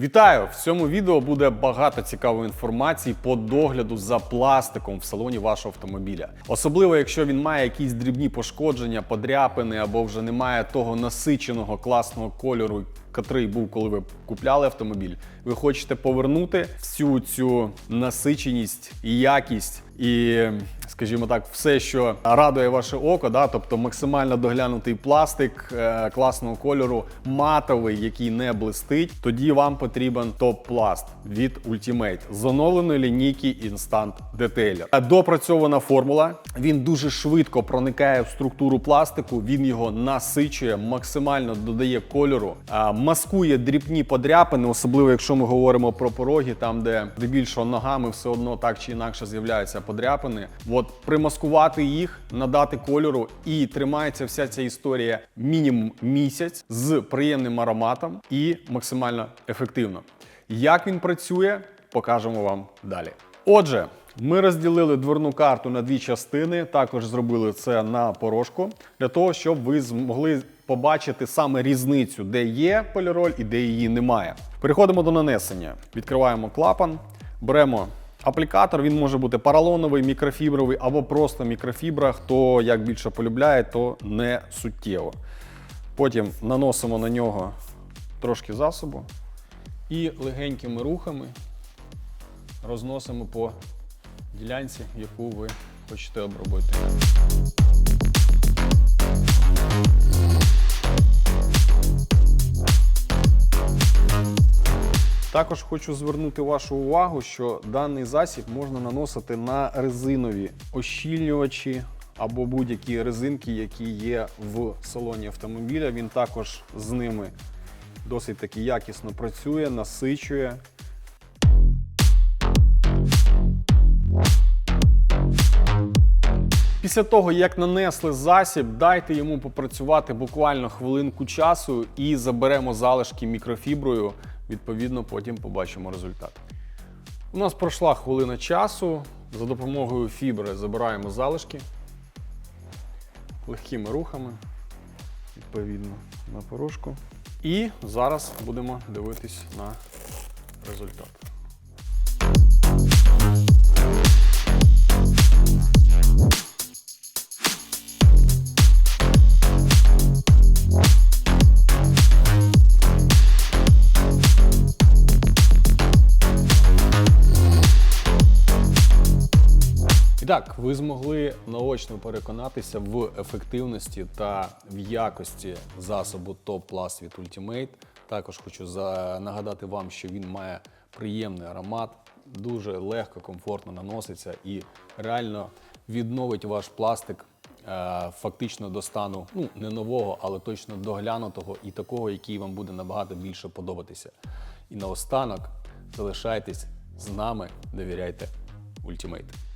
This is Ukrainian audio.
Вітаю! В цьому відео буде багато цікавої інформації по догляду за пластиком в салоні вашого автомобіля. Особливо, якщо він має якісь дрібні пошкодження, подряпини або вже немає того насиченого класного кольору, котрий був, коли ви купляли автомобіль. Ви хочете повернути всю цю насиченість і якість і. Скажімо так, все, що радує ваше око, да, тобто максимально доглянутий пластик е, класного кольору, матовий, який не блистить, тоді вам потрібен топ-пласт від Ultimate з оновленої лінійки Instant Detailer. Е, Допрацьована формула. Він дуже швидко проникає в структуру пластику. Він його насичує, максимально додає кольору, е, маскує дрібні подряпини, особливо якщо ми говоримо про пороги, там де здебільшого ногами все одно так чи інакше з'являються подряпини. От примаскувати їх, надати кольору, і тримається вся ця історія мінімум місяць з приємним ароматом і максимально ефективно. Як він працює, покажемо вам далі. Отже. Ми розділили дверну карту на дві частини. Також зробили це на порошку для того, щоб ви змогли побачити саме різницю, де є поліроль і де її немає. Переходимо до нанесення. Відкриваємо клапан, беремо аплікатор. Він може бути поролоновий, мікрофібровий або просто мікрофібра. Хто як більше полюбляє, то не суттєво. Потім наносимо на нього трошки засобу і легенькими рухами розносимо по ділянці, яку ви хочете обробити. Також хочу звернути вашу увагу, що даний засіб можна наносити на резинові ощільнювачі або будь-які резинки, які є в салоні автомобіля. Він також з ними досить таки якісно працює, насичує. Після того, як нанесли засіб, дайте йому попрацювати буквально хвилинку часу і заберемо залишки мікрофіброю. Відповідно, потім побачимо результат. У нас пройшла хвилина часу. За допомогою фібри забираємо залишки легкими рухами, відповідно, на порошку. І зараз будемо дивитись на результат. Так, ви змогли наочно переконатися в ефективності та в якості засобу Top Plus від Ultimate. Також хочу нагадати вам, що він має приємний аромат, дуже легко, комфортно наноситься і реально відновить ваш пластик е, фактично до стану ну не нового, але точно доглянутого і такого, який вам буде набагато більше подобатися. І наостанок залишайтесь з нами, довіряйте Ultimate.